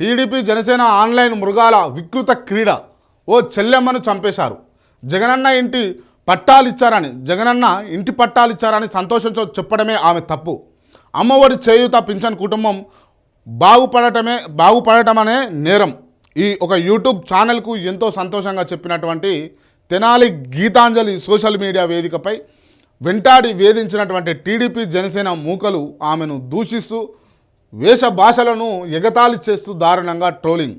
TDP Janasena online మృగాల వికృత క్రీడ. ఓ చెల్లెమ్మను చంపేశారు. జగనన్న ఇంటి పట్టాలు ఇచ్చారని జగనన్న ఇంటి పట్టాలు ఇచ్చారని సంతోషంతో చెప్పడమే ఆమె తప్పు. అమ్మఒడి చేయూత పింఛన్ కుటుంబం బాగుపడటమే బాగుపడటం అనే నేరం. ఈ ఒక యూట్యూబ్ ఛానల్కు ఎంతో సంతోషంగా చెప్పినటువంటి తెనాలి గీతాంజలి సోషల్ మీడియా వేదికపై వెంటాడి వేధించినటువంటి టీడీపీ జనసేన మూకలు ఆమెను దూషిస్తూ వేష భాషలను ఎగతాళి చేస్తూ దారుణంగా ట్రోలింగ్.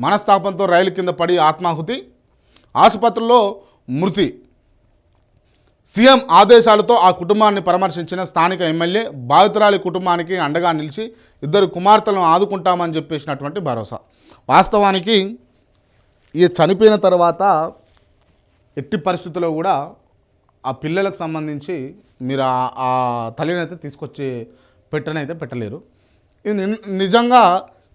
మనస్తాపంతో రైలు కింద పడి ఆత్మాహుతి ఆసుపత్రిలో మృతి. సీఎం ఆదేశాలతో ఆ కుటుంబాన్ని పరామర్శించిన స్థానిక ఎమ్మెల్యే బాధితురాలి కుటుంబానికి అండగా నిలిచి ఇద్దరు కుమార్తెలను ఆదుకుంటామని చెప్పేసినటువంటి భరోసా. వాస్తవానికి ఈ చనిపోయిన తర్వాత ఎట్టి పరిస్థితుల్లో కూడా ఆ పిల్లలకు సంబంధించి మీరు ఆ- తల్లినైతే తీసుకొచ్చి పెట్టనైతే పెట్టలేరు. నిజంగా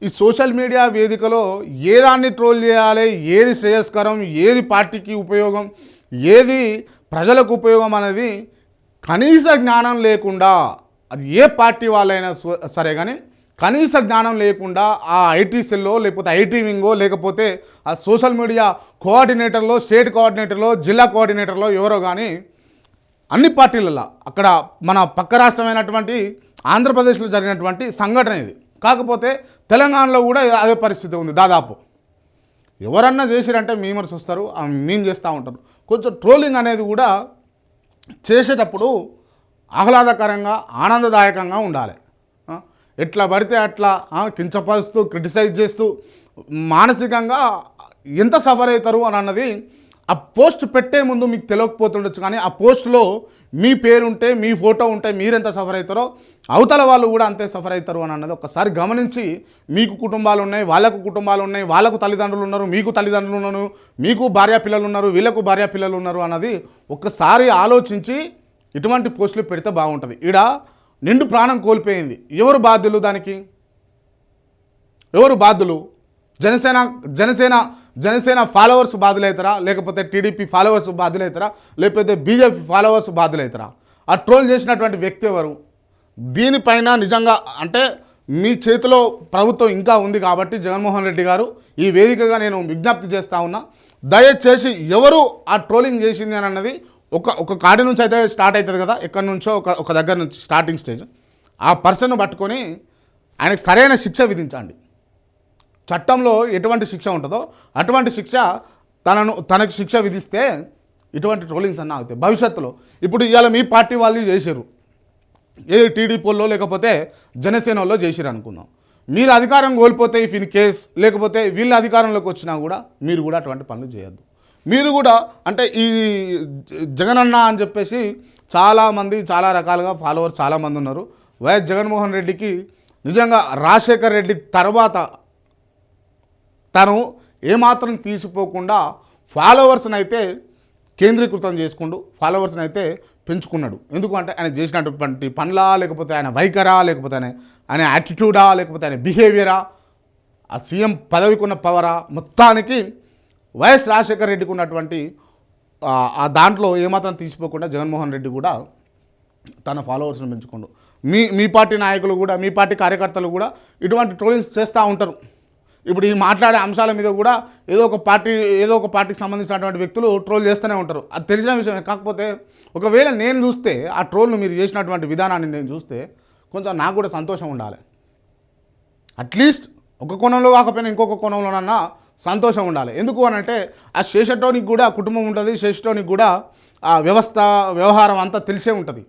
ఈ సోషల్ మీడియా వేదికలో ఏ దాన్ని ట్రోల్ చేయాలి ఏది శ్రేయస్కరం ఏది పార్టీకి ఉపయోగం ఏది ప్రజలకు ఉపయోగం అనేది కనీస జ్ఞానం లేకుండా అది ఏ పార్టీ వాళ్ళైనా సరే కానీ కనీస జ్ఞానం లేకుండా ఆ ఐటీ సెల్లో లేకపోతే ఐటీ వింగో లేకపోతే ఆ సోషల్ మీడియా కోఆర్డినేటర్లో స్టేట్ కోఆర్డినేటర్లో జిల్లా కోఆర్డినేటర్లో ఎవరో కానీ అన్ని పార్టీలలో అక్కడ మన పక్క రాష్ట్రమైనటువంటి ఆంధ్రప్రదేశ్లో జరిగినటువంటి సంఘటన ఇది. కాకపోతే తెలంగాణలో కూడా అదే పరిస్థితి ఉంది దాదాపు. ఎవరన్నా చేసిరంటే మీమర్స్ వస్తారు మేము చేస్తూ ఉంటారు. కొంచెం ట్రోలింగ్ అనేది కూడా చేసేటప్పుడు ఆహ్లాదకరంగా ఆనందదాయకంగా ఉండాలి. ఎట్లా పడితే అట్లా కించపరుస్తూ క్రిటిసైజ్ చేస్తూ మానసికంగా ఎంత సఫర్ అవుతారు అని అన్నది ఆ పోస్ట్ పెట్టే ముందు మీకు తెలియకపోతుండొచ్చు కానీ ఆ పోస్ట్లో మీ పేరు ఉంటే మీ ఫోటో ఉంటే మీరెంత సఫర్ అవుతారో అవతల వాళ్ళు కూడా అంతే సఫర్ అవుతారు అని అన్నది ఒకసారి గమనించి మీకు కుటుంబాలు ఉన్నాయి వాళ్ళకు కుటుంబాలు ఉన్నాయి వాళ్ళకు తల్లిదండ్రులు ఉన్నారు మీకు తల్లిదండ్రులు ఉన్నారు మీకు భార్య పిల్లలు ఉన్నారు వీళ్ళకు భార్య పిల్లలు ఉన్నారు అన్నది ఒక్కసారి ఆలోచించి ఇటువంటి పోస్టులు పెడితే బాగుంటుంది. ఈడ నిండు ప్రాణం కోల్పోయింది. ఎవరు బాధ్యులు దానికి? ఎవరు బాధ్యులు? జనసేన జనసేన జనసేన ఫాలోవర్స్ బాధ్యులవుతారా లేకపోతే టీడీపీ ఫాలోవర్స్ బాధ్యులవుతారా లేకపోతే బీజేపీ ఫాలోవర్స్ బాధ్యులవుతారా ఆ ట్రోల్ చేసినటువంటి వ్యక్తి ఎవరు? దీనిపైన నిజంగా అంటే మీ చేతిలో ప్రభుత్వం ఇంకా ఉంది కాబట్టి జగన్మోహన్ రెడ్డి గారు ఈ వేదికగా నేను విజ్ఞప్తి చేస్తూ ఉన్నా. దయచేసి ఎవరు ఆ ట్రోలింగ్ చేసింది అని అన్నది ఒక ఒక కాడి నుంచి అయితే స్టార్ట్ అవుతుంది కదా? ఎక్కడి నుంచో ఒక ఒక దగ్గర నుంచి స్టార్టింగ్ స్టేజ్ ఆ పర్సన్ను పట్టుకొని ఆయనకు సరైన శిక్ష విధించండి. చట్టంలో ఎటువంటి శిక్ష ఉంటుందో అటువంటి శిక్ష తనను తనకు శిక్ష విధిస్తే ఇటువంటి ట్రోలింగ్స్ అన్న అవుతాయి భవిష్యత్తులో. ఇప్పుడు ఇవాళ మీ పార్టీ వాళ్ళు చేశారు ఏది టీడీపీలో లేకపోతే జనసేనలో చేసిరు అనుకుందాం. మీరు అధికారం కోల్పోతే ఇఫ్ ఇన్ కేస్ లేకపోతే వీళ్ళ అధికారంలోకి వచ్చినా కూడా మీరు కూడా అటువంటి పనులు చేయొద్దు. మీరు కూడా అంటే ఈ జగనన్న అని చెప్పేసి చాలామంది చాలా రకాలుగా ఫాలోవర్స్ చాలామంది ఉన్నారు. వైఎస్ జగన్మోహన్ రెడ్డికి నిజంగా రాజశేఖర్ రెడ్డి తర్వాత తను ఏమాత్రం తీసిపోకుండా ఫాలోవర్స్ని అయితే కేంద్రీకృతం చేసుకుంటూ ఫాలోవర్స్ని అయితే పెంచుకున్నాడు. ఎందుకు అంటే ఆయన చేసినటువంటి పనులా లేకపోతే ఆయన వైఖరా లేకపోతే ఆయన ఆయన యాటిట్యూడా లేకపోతే ఆయన బిహేవియరా ఆ సీఎం పదవికి ఉన్న పవరా మొత్తానికి వైఎస్ రాజశేఖర రెడ్డికి ఉన్నటువంటి ఆ దాంట్లో ఏమాత్రం తీసిపోకుండా జగన్మోహన్ రెడ్డి కూడా తన ఫాలోవర్స్ని పెంచుకోండు మీ మీ పార్టీ నాయకులు కూడా మీ పార్టీ కార్యకర్తలు కూడా ఇటువంటి ట్రోలింగ్స్ చేస్తూ ఉంటారు. ఇప్పుడు ఈ మాట్లాడే అంశాల మీద కూడా ఏదో ఒక పార్టీ ఏదో ఒక పార్టీకి సంబంధించినటువంటి వ్యక్తులు ట్రోల్ చేస్తూనే ఉంటారు. అది తెలిసిన విషయమే. కాకపోతే ఒకవేళ నేను చూస్తే ఆ ట్రోల్ను మీరు చేసినటువంటి విధానాన్ని నేను చూస్తే కొంచెం నాకు కూడా సంతోషం ఉండాలి. అట్లీస్ట్ ఒక కోణంలో కాకపోయినా ఇంకొక కోణంలోనన్నా సంతోషం ఉండాలి. ఎందుకు అని అంటే ఆ శేషటోనికి కూడా కుటుంబం ఉంటుంది శేషటోనికి కూడా ఆ వ్యవస్థ వ్యవహారం అంతా తెలిసే ఉంటుంది.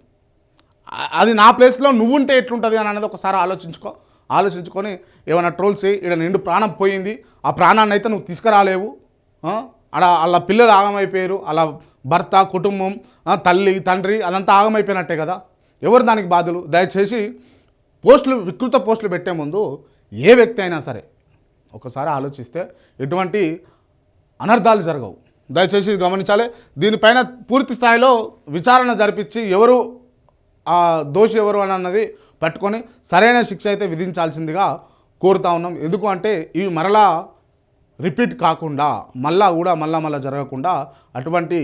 అది నా ప్లేస్లో నువ్వుంటే ఎట్లుంటుంది అని అనేది ఒకసారి ఆలోచించుకో. ఆలోచించుకొని ఏమైనా ట్రోల్స్ ఇక్కడ నిండు ప్రాణం పోయింది ఆ ప్రాణాన్ని అయితే నువ్వు తీసుకురాలేవు. ఆ? అలా వాళ్ళ పిల్లలు ఆగమైపోయారు అలా భర్త కుటుంబం తల్లి తండ్రి అదంతా ఆగమైపోయినట్టే కదా. ఎవరు దానికి బాధలు? దయచేసి పోస్టులు వికృత పోస్టులు పెట్టే ముందు ఏ వ్యక్తి అయినా సరే ఒకసారి ఆలోచిస్తే ఎటువంటి అనర్థాలు జరగవు. దయచేసి ఇది గమనించాలి. దీనిపైన పూర్తి స్థాయిలో విచారణ జరిపించి ఎవరు ఆ దోషి ఎవరు అని అన్నది పట్టుకొని సరైన శిక్ష అయితే విధించాల్సిందిగా కోరుతా ఉన్నాం. ఎందుకు అంటే ఇవి మరలా రిపీట్ కాకుండా మళ్ళా కూడా మళ్ళా మళ్ళా జరగకుండా అటువంటి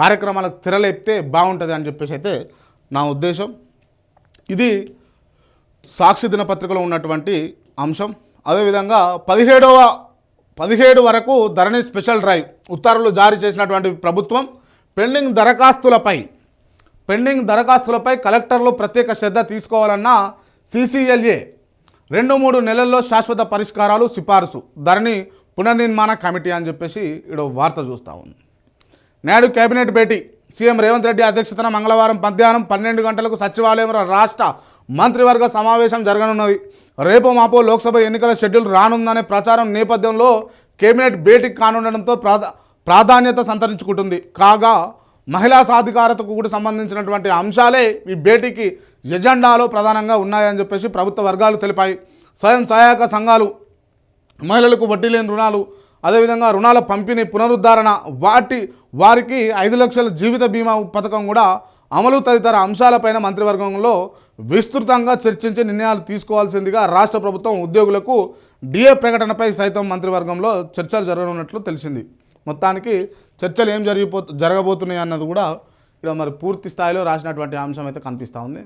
కార్యక్రమాలకు తెరలేపితే బాగుంటుంది అని చెప్పేసి అయితే నా ఉద్దేశం. ఇది సాక్షి దినపత్రికలో ఉన్నటువంటి అంశం. అదేవిధంగా పదిహేడవ పదిహేడు వరకు ధరణి స్పెషల్ డ్రైవ్ ఉత్తర్వులు జారీ చేసినటువంటి ప్రభుత్వం పెండింగ్ దరఖాస్తులపై పెండింగ్ దరఖాస్తులపై కలెక్టర్లు ప్రత్యేక శ్రద్ధ తీసుకోవాలన్న సీసీఎల్ఏ రెండు మూడు నెలల్లో శాశ్వత పరిష్కారాలు సిఫారసు. ధరణి పునర్నిర్మాణ కమిటీ అని చెప్పేసి ఇడో వార్త చూస్తూ ఉంది. నేడు కేబినెట్ భేటీ. సీఎం రేవంత్ రెడ్డి అధ్యక్షతన మంగళవారం మధ్యాహ్నం పన్నెండు గంటలకు సచివాలయంలో రాష్ట్ర మంత్రివర్గ సమావేశం జరగనున్నది. రేపు మాపో లోక్సభ ఎన్నికల షెడ్యూల్ రానుందనే ప్రచారం నేపథ్యంలో కేబినెట్ భేటీ కానుండడంతో ప్రాధా ప్రాధాన్యత సంతరించుకుంటుంది. కాగా మహిళా సాధికారతకు కూడా సంబంధించినటువంటి అంశాలే ఈ భేటీకి ఎజెండాలో ప్రధానంగా ఉన్నాయని చెప్పేసి ప్రభుత్వ వర్గాలు తెలిపాయి. స్వయం సహాయక సంఘాలు మహిళలకు వడ్డీ లేని రుణాలు అదేవిధంగా రుణాల పంపిణీ పునరుద్ధరణ వాటి వారికి ఐదు లక్షల జీవిత బీమా పథకం కూడా అమలు తదితర అంశాలపైన మంత్రివర్గంలో విస్తృతంగా చర్చించి నిర్ణయాలు తీసుకోవాల్సిందిగా రాష్ట్ర ప్రభుత్వం ఉద్యోగులకు డిఏ ప్రకటనపై సైతం మంత్రివర్గంలో చర్చలు జరగనున్నట్లు తెలిసింది. మొత్తానికి చర్చలు ఏం జరిగిపో జరగబోతున్నాయి అన్నది కూడా ఇక్కడ మరి పూర్తి స్థాయిలో రాసినటువంటి అంశం అయితే కనిపిస్తూ ఉంది.